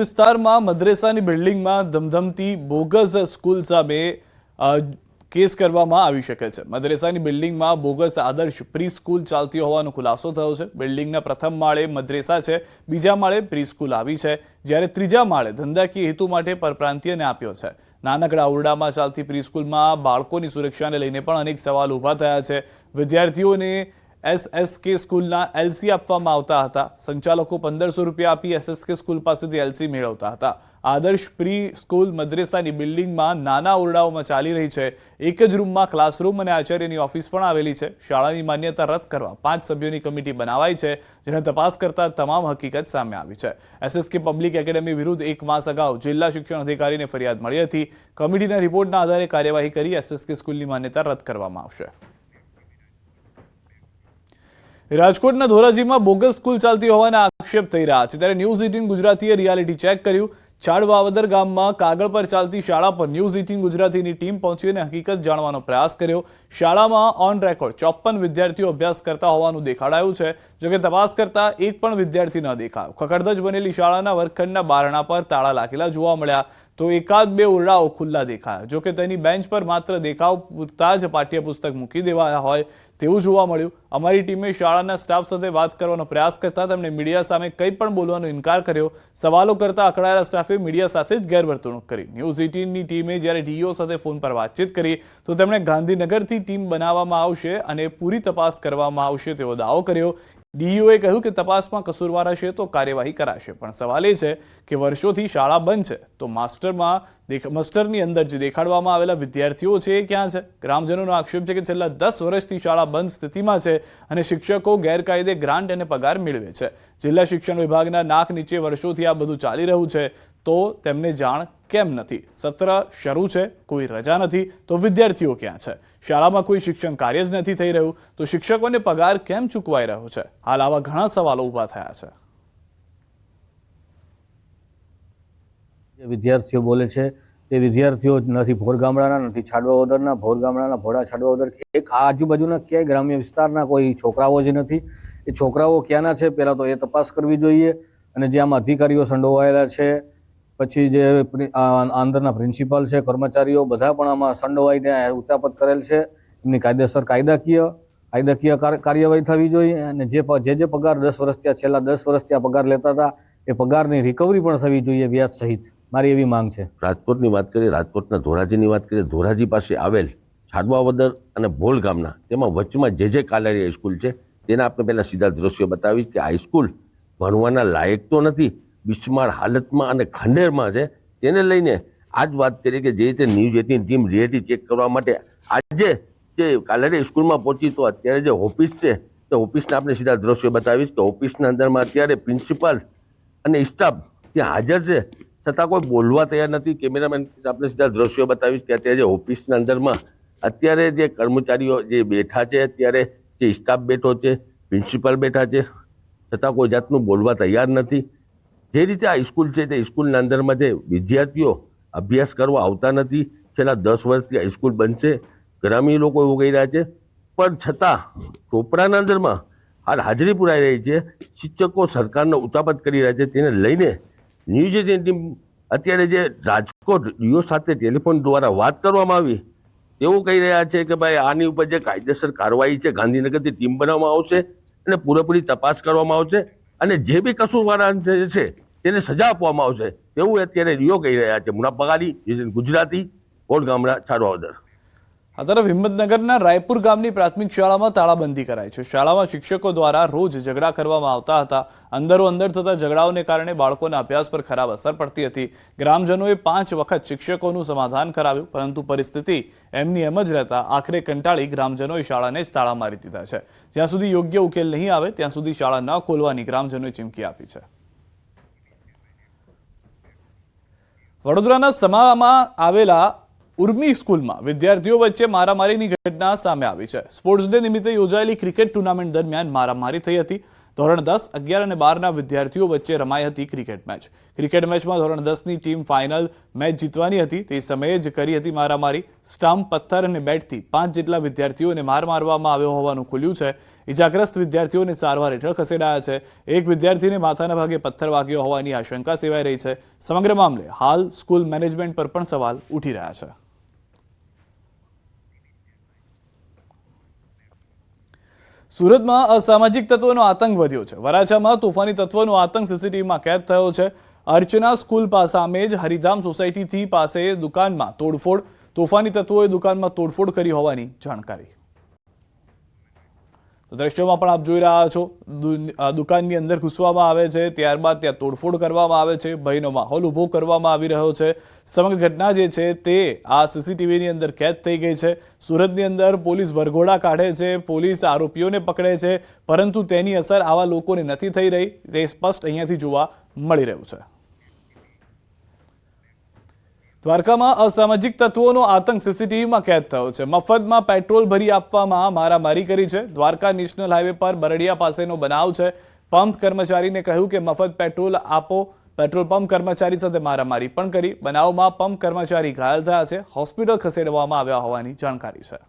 વિસ્તારમાં મદ્રેસાની બિલ્ડિંગમાં ધમધમતી બોગસ સ્કૂલ સામે કેસ કરવામાં આવી શકે છે. મદ્રેસાની બિલ્ડિંગમાં બોગસ આદર્શ પ્રી સ્કૂલ ચાલતી હોવાનો ખુલાસો થયો છે. બિલ્ડિંગના પ્રથમ માળે મદ્રેસા છે, બીજા માળે પ્રી સ્કૂલ આવી છે, જ્યારે ત્રીજા માળે ધંધાકીય હેતુ માટે પરપ્રાંતિયને આપ્યો છે. નાનકડા ઓરડામાં ચાલતી પ્રી સ્કૂલમાં બાળકોની સુરક્ષાને લઈને પણ અનેક સવાલ ઊભા થયા છે. વિદ્યાર્થીઓને એસએસકે સ્કૂલના એલસી આપવામાં આવતા હતા. સંચાલકો પંદરસો રૂપિયા આપી એસએસકે સ્કૂલ પાસેથી એલસી મેળવતા હતા. આદર્શ પ્રી સ્કૂલ મદ્રેસાની બિલ્ડિંગમાં નાના ઓરડાઓમાં ચાલી રહી છે. એક જ રૂમમાં ક્લાસરૂમ અને આચાર્યની ઓફિસ પણ આવેલી છે. શાળાની માન્યતા રદ કરવા પાંચ સભ્યોની કમિટી બનાવાઈ છે, જેને તપાસ કરતા તમામ હકીકત સામે આવી છે. એસએસકે પબ્લિક એકેડેમી વિરુદ્ધ એક માસ અગાઉ જિલ્લા શિક્ષણ અધિકારીને ફરિયાદ મળી હતી. કમિટીના રિપોર્ટના આધારે કાર્યવાહી કરી એસએસકે સ્કૂલની માન્યતા રદ કરવામાં આવશે. રાજકોટના ધોરાજીમાં બોગસ સ્કૂલ ચાલતી હોવાના આક્ષેપ થઈ રહ્યા છે. ત્યારે ન્યૂઝ એટીન ગુજરાતીએ રિયાલિટી ચેક કર્યું. છાડ વાવદર ગામમાં કાગળ પર ચાલતી શાળા પર ન્યૂઝ એટીન ગુજરાતીની ટીમ પહોંચી અને હકીકત જાણવાનો પ્રયાસ કર્યો. શાળામાં ઓન રેકોર્ડ ચોપન વિદ્યાર્થીઓ અભ્યાસ કરતા હોવાનું દેખાડાયું છે. જોકે તપાસ કરતા એક પણ વિદ્યાર્થી ન દેખાયો. ખખડધજ બનેલી શાળાના વર્ગખંડના બારણા પર તાળા લાગેલા જોવા મળ્યા તો એકાદ બે ઓરડાઓ ખુલ્લા દેખાયા. જોકે તેની બેન્ચ પર માત્ર દેખાવ પૂરતા જ પાઠ્યપુસ્તક મૂકી દેવાયા હોય તેવું જોવા મળ્યું. અમારી ટીમે શાળાના સ્ટાફ સાથે વાત કરવાનો પ્રયાસ કરતા તેમણે મીડિયા સામે કંઈ પણ બોલવાનો ઇનકાર કર્યો. સવાલો કરતા અકળાયેલા સ્ટાફે મીડિયા સાથે જ ગેરવર્તણૂક કરી. ન્યૂઝ એટીનની ટીમે જ્યારે ડીઓ સાથે ફોન પર વાતચીત કરી, તો તેમણે ગાંધીનગરથી ટીમ બનાવવામાં આવશે અને પૂરી તપાસ કરવામાં આવશે તેવો દાવો કર્યો. ડીઈઓએ કહ્યું કે તપાસમાં કસૂરવાર હશે તો કાર્યવાહી કરાશે. પણ સવાલ એ છે કે વર્ષોથી શાળા બંધ છે, તો માસ્ટરમાં માસ્ટરની અંદર જે દેખાડવામાં આવેલા વિદ્યાર્થીઓ છે એ ક્યાં છે? ગ્રામજનોનો આક્ષેપ છે કે છેલ્લા દસ વર્ષથી શાળા બંધ સ્થિતિમાં છે અને શિક્ષકો ગેરકાયદે ગ્રાન્ટ અને પગાર મેળવે છે. જિલ્લા શિક્ષણ વિભાગના નાક નીચે વર્ષોથી આ બધું ચાલી રહ્યું છે, તો તેમને જાણ કેમ નથી? સત્ર શરૂ છે, કોઈ રજા નથી, તો વિદ્યાર્થીઓ ક્યાં છે? શાળામાં કોઈ શિક્ષણ કાર્ય જ નથી થઈ રહ્યું, તો શિક્ષકોને પગાર કેમ ચૂકવાઈ રહ્યો છે? હાલ આવા ઘણા સવાલો ઊભા થયા છે. વિદ્યાર્થીઓ બોલે છે તે વિદ્યાર્થીઓ નથી ભોર ગામડાના, નથી છાડવા ઉદરના, ભોર ગામડાના, ભોળા છાડવા ઉદર. એક આજુબાજુના ક્યાંય ગ્રામ્ય વિસ્તારના કોઈ છોકરાઓ જ નથી. એ છોકરાઓ ક્યાંના છે? પહેલાં તો એ તપાસ કરવી જોઈએ. અને જે આમાં અધિકારીઓ સંડોવાયેલા છે પછી જે આંદરના પ્રિન્સિપાલ છે, કર્મચારીઓ, બધા પણ આમાં સંડોવાઈને ઉચાપત કરેલ છે. એમની કાયદેસર કાયદાકીય કાયદાકીય કાર- કાર્યવાહી થવી જોઈએ અને જે જે જે પગાર દસ વર્ષથી આ છેલ્લા દસ વર્ષથી આ પગાર લેતા હતા, એ પગારની રિકવરી પણ થવી જોઈએ વ્યાજ સહિત. મારી એવી માંગ છે. રાજકોટની વાત કરીએ, રાજકોટના ધોરાજીની વાત કરીએ, ધોરાજી પાસે આવેલ છાડવાવદર અને ભોલ ગામના, તેમાં વચમાં જે જે કાલારી હાઈસ્કૂલ છે, તેના આપણે પહેલાં સીધા દ્રશ્યો બતાવીશ કે હાઈસ્કૂલ ભણવાના લાયક તો નથી બિસ્માર હાલતમાં અને ખંડેરમાં છે. તેને લઈને આજ વાત કરીએ કે જે રીતે news eighteen team reality check કરવા માટે આજે જે કાલે સ્કૂલમાં પહોંચી તો અત્યારે જે ઓફિસ છે, તે ઓફિસના આપણે સીધા દ્રશ્યો બતાવીશ કે ઓફિસના અંદરમાં અત્યારે પ્રિન્સિપાલ અને સ્ટાફ ત્યાં હાજર છે. છતાં કોઈ બોલવા તૈયાર નથી. કેમેરામેન આપણે સીધા દ્રશ્યો બતાવીશ કે અત્યારે જે ઓફિસના અંદરમાં અત્યારે જે કર્મચારીઓ જે બેઠા છે, અત્યારે જે સ્ટાફ બેઠો છે પ્રિન્સિપાલ બેઠા છે. છતાં કોઈ જાતનું બોલવા તૈયાર નથી. જે રીતે આ સ્કૂલ છે તે સ્કૂલના અંદરમાં જે વિદ્યાર્થીઓ અભ્યાસ કરવા આવતા નથી, છેલ્લા દસ વર્ષથી આ સ્કૂલ બનશે ગ્રામીણ લોકો એવું કહી રહ્યા છે. પણ છતાં ચોપડાના અંદરમાં હાલ હાજરી પુરાઈ રહી છે. શિક્ષકો સરકારનો ઉતાપત કરી રહ્યા છે. તેને લઈને ન્યૂઝ એટીન ટીમ અત્યારે જે રાજકોટ ડીઓ સાથે ટેલિફોન દ્વારા વાત કરવામાં આવી એવું કહી રહ્યા છે કે ભાઈ આની ઉપર જે કાયદેસર કાર્યવાહી છે, ગાંધીનગરથી ટીમ બનાવવામાં આવશે અને પૂરેપૂરી તપાસ કરવામાં આવશે. અને જે બી કસૂરવાળા છે, તેને સજા આપવામાં આવશે. તેવું અત્યારે ડીઓ કહી રહ્યા છે. મુના પગારી ગુજરાતી કોટ ગામડા છાડવાવદર આ તરફ હિંમતનગરના રાયપુર ગામની પ્રાથમિક શાળામાં તાળાબંધી કરાઈ છે. શાળામાં શિક્ષકો દ્વારા રોજ ઝઘડા કરવામાં આવતા હતા. અંદરો અંદર થતા ઝઘડાઓને કારણે બાળકોના અભ્યાસ પર ખરાબ અસર પડતી હતી. ગ્રામજનોએ પાંચ વખત શિક્ષકોનું સમાધાન કરાવ્યું, પરંતુ પરિસ્થિતિ એમની એમ જ રહેતા આખરે કંટાળી ગ્રામજનોએ શાળાને જ તાળા મારી દીધા છે. જ્યાં સુધી યોગ્ય ઉકેલ નહીં આવે, ત્યાં સુધી શાળા ન ખોલવાની ગ્રામજનોએ ચીમકી આપી છે. વડોદરાના સમામાં આવેલા ઉર્મી સ્કૂલમાં વિદ્યાર્થીઓ વચ્ચે મારામારીની ઘટના સામે આવી છે. સ્પોર્ટ્સ ડે નિમિત્તે યોજાયેલી ક્રિકેટ ટુર્નામેન્ટ દરમિયાન મારામારી થઈ હતી. ધોરણ દસ, અગિયાર અને બારના વિદ્યાર્થીઓ વચ્ચે રમાઈ હતી ક્રિકેટ મેચ. ક્રિકેટ મેચમાં ધોરણ દસની ટીમ ફાઇનલ મેચ જીતવાની હતી. તે સમયે જ કરી હતી મારામારી. સ્ટમ્પ, પથ્થર અને બેટથી પાંચ જેટલા વિદ્યાર્થીઓને માર મારવામાં આવ્યો હોવાનું ખુલ્યું છે. ઇજાગ્રસ્ત વિદ્યાર્થીઓને સારવાર હેઠળ ખસેડાયા છે. એક વિદ્યાર્થીને માથાના ભાગે પથ્થર વાગ્યો હોવાની આશંકા સેવાઈ રહી છે. સમગ્ર મામલે હાલ સ્કૂલ મેનેજમેન્ટ પર પણ સવાલ ઉઠી રહ્યા છે. સુરતમાં અસામાજિક તત્વોનો આતંક વધ્યો છે. વરાછામાં તોફાની તત્વોનો આતંક સીસીટીવીમાં કેદ થયો છે. અર્ચના સ્કૂલ પાસામે જ હરિધામ સોસાયટીથી પાસે દુકાનમાં તોડફોડ. તોફાની તત્વોએ દુકાનમાં તોડફોડ કરી હોવાની જાણકારી. તો દ્રશ્યોમાં પણ આપ જોઈ રહ્યા છો દુકાનની અંદર ઘૂસવામાં આવે છે, ત્યારબાદ ત્યાં તોડફોડ કરવામાં આવે છે, ભયનો માહોલ ઊભો કરવામાં આવી રહ્યો છે. સમગ્ર ઘટના જે છે તે આ સીસીટીવીની અંદર કેદ થઈ ગઈ છે. સુરતની અંદર પોલીસ વરઘોડા કાઢે છે, પોલીસ આરોપીઓને પકડે છે, પરંતુ તેની અસર આવા લોકોને નથી થઈ રહી. તે સ્પષ્ટ અહીંયાથી જોવા મળી રહ્યું છે. દ્વારકામાં અસામાજિક તત્વોનો આતંક સીસીટીવીમાં કેદ થયો છે. મફતમાં પેટ્રોલ ભરી આપવામાં મારામારી કરી છે. દ્વારકા નેશનલ હાઈવે પર બરડિયા પાસેનો બનાવ છે. પંપ કર્મચારીને કહ્યું કે મફત પેટ્રોલ આપો. પેટ્રોલ પંપ કર્મચારી સાથે મારામારી પણ કરી. બનાવમાં પંપ કર્મચારી ઘાયલ થયા છે. હોસ્પિટલ ખસેડવામાં આવ્યા હોવાની જાણકારી છે.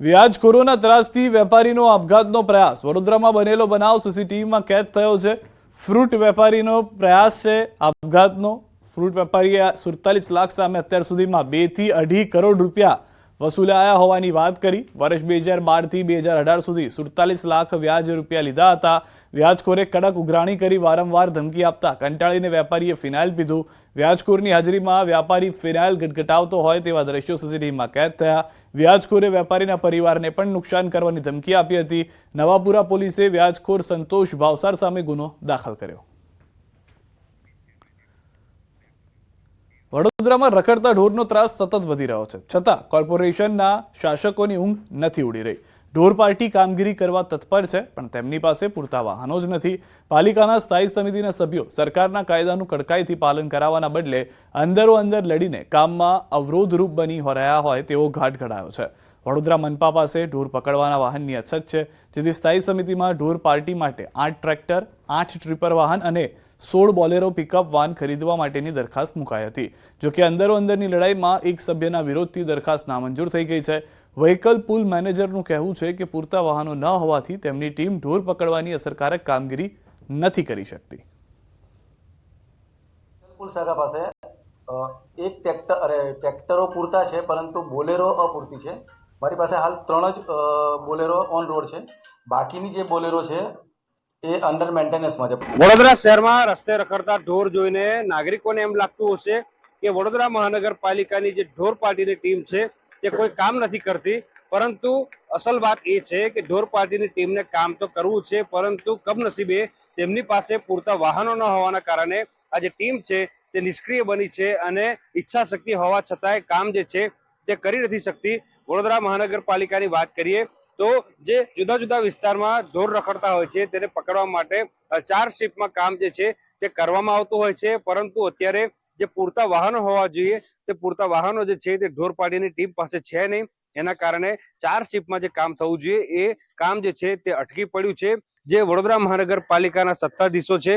વ્યાજખોરોના ત્રાસથી વેપારીનો આપઘાતનો પ્રયાસ. વડોદરામાં બનેલો બનાવ સીસીટીવીમાં કેદ થયો છે. ફ્રૂટ વેપારીનો પ્રયાસ છે, આપઘાતનો. ફ્રૂટ વેપારીએ સુડતાલીસ લાખ સામે અત્યાર સુધીમાં બેથી અઢી કરોડ રૂપિયા વસૂલાયા હોવાની વાત કરી. વર્ષ બે હજાર બારથી બે હજાર અઢાર સુધી સુડતાલીસ લાખ વ્યાજ રૂપિયા લીધા હતા. વ્યાજખોરે કડક ઉઘરાણી કરી વારંવાર ધમકી આપતા કંટાળીને વેપારીએ ફિનાઇલ પીધું. વ્યાજખોરની હાજરીમાં વ્યાપારી ફિનાઇલ ગટગટાવતો હોય તેવા દ્રશ્યો સીસીટીવીમાં કેદ થયા. વ્યાજખોરે વેપારીના પરિવારને પણ નુકસાન કરવાની ધમકી આપી હતી. નવાપુરા પોલીસે વ્યાજખોર સંતોષ ભાવસાર સામે ગુનો દાખલ કર્યો. વડોદરામાં રખડતા ઢોરનો ત્રાસ સતત વધી રહ્યો છે. છતાં કોર્પોરેશનના શાસકોની ઊંઘ નથી ઉડી રહી. ઢોર પાર્ટી કામગીરી કરવા તત્પર છે, પણ તેમની પાસે પૂરતા વાહનો જ નથી. પાલિકાના સ્થાયી સમિતિના સભ્યો સરકારના કાયદાનું કડકાઈથી પાલન કરાવવાના બદલે અંદરો અંદર લડીને કામમાં અવરોધરૂપ બની રહ્યા હોય તેવો ઘાટ ઘડાયો છે. વડોદરા મનપા પાસે ઢોર પકડવાના વાહનની અછત છે, જેથી સ્થાયી સમિતિમાં ઢોર પાર્ટી માટે આઠ ટ્રેક્ટર, આઠ ટ્રીપર વાહન અને સોળ બોલેરો પિકઅપ વાન ખરીદવા માટેની દરખાસ્ત મુકાઈ હતી જોકે અંદરો અંદરની લડાઈમાં એક સભ્યના વિરોધથી દરખાસ્ત નામંજૂર થઈ ગઈ છે. વ્હીકલ પુલ મેનેજરનું કહેવું છે કે પૂરતા વાહનો ન હોવાથી તેમની ટીમ ઢોર પકડવાની અસરકારક કામગીરી નથી કરી શકતી. પુલ શાખા પાસે એક ટ્રેક્ટર અરે ટ્રેક્ટરો પૂરતા છે, પરંતુ બોલેરો અપૂરતી છે. મારી પાસે હાલ ત્રણ જ બોલેરો ઓન રોડ છે. બાકીની જે બોલેરો છે એ અંડર મેન્ટેનન્સમાં છે. વડોદરા શહેરમાં રસ્તે રખડતા ઢોર જોઈને નાગરિકોને એમ લાગતું હશે કે વડોદરા મહાનગરપાલિકાની જે ઢોર પાર્ટીની ટીમ છે તે કોઈ કામ નથી કરતી. પરંતુ અસલ વાત એ છે કે ઢોર પાર્ટીની ટીમને કામ તો કરવું છે, પરંતુ કમનસીબે તેમની પાસે પૂરતા વાહનો ન હોવાના કારણે આ જે ટીમ છે, તે નિષ્ક્રિય બની છે અને ઈચ્છા શક્તિ હોવા છતાંય કામ જે છે, તે કરી નથી શકતી. વડોદરા મહાનગરપાલિકાની વાત કરીએ તો જે જુદા જુદા વિસ્તારમાં ઢોર રખડતા હોય છે, તેને પકડવા માટે ચાર શિફ્ટમાં કામ જે છે, તે કરવામાં આવતું હોય છે. પરંતુ અત્યારે જે પૂરતા વાહનો હોવા જોઈએ, તે પૂરતા વાહનો જે છે, તે ઢોર પાડીની ટીમ પાસે છે નહીં. એના કારણે ચાર શિફ્ટમાં જે કામ થવું જોઈએ, એ કામ જે છે, તે અટકી પડ્યું છે. જે વડોદરા મહાનગરપાલિકાના સત્તાધીશો છે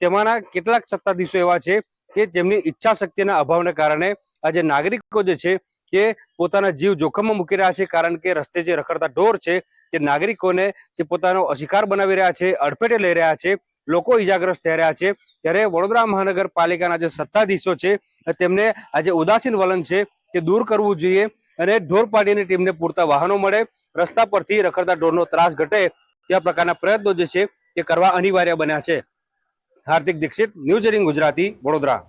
તેમાંના કેટલાક સત્તાધીશો એવા છે કે તેમની ઈચ્છા શક્તિના અભાવને કારણે આજે નાગરિકો જે છે તે પોતાના જીવ જોખમમાં મૂકી રહ્યા છે, કારણ કે રસ્તે જે રખડતા ઢોર છે, તે નાગરિકોને જે પોતાનો અધિકાર બનાવી રહ્યા છે, અડફેટે લઈ રહ્યા છે, લોકો ઈજાગ્રસ્ત થઈ રહ્યા છે. ત્યારે વડોદરા મહાનગરપાલિકાના જે સત્તાધીશો છે તેમને આજે ઉદાસીન વલણ છે તે દૂર કરવું જોઈએ અને ઢોર પાર્ટીની ટીમને પૂરતા વાહનો મળે, રસ્તા પરથી રખડતા ઢોરનો ત્રાસ ઘટે તેવા પ્રકારના પ્રયત્નો જે છે તે કરવા અનિવાર્ય બન્યા છે. Hardik Dikshit, news eighteen Gujarati, Vadodara.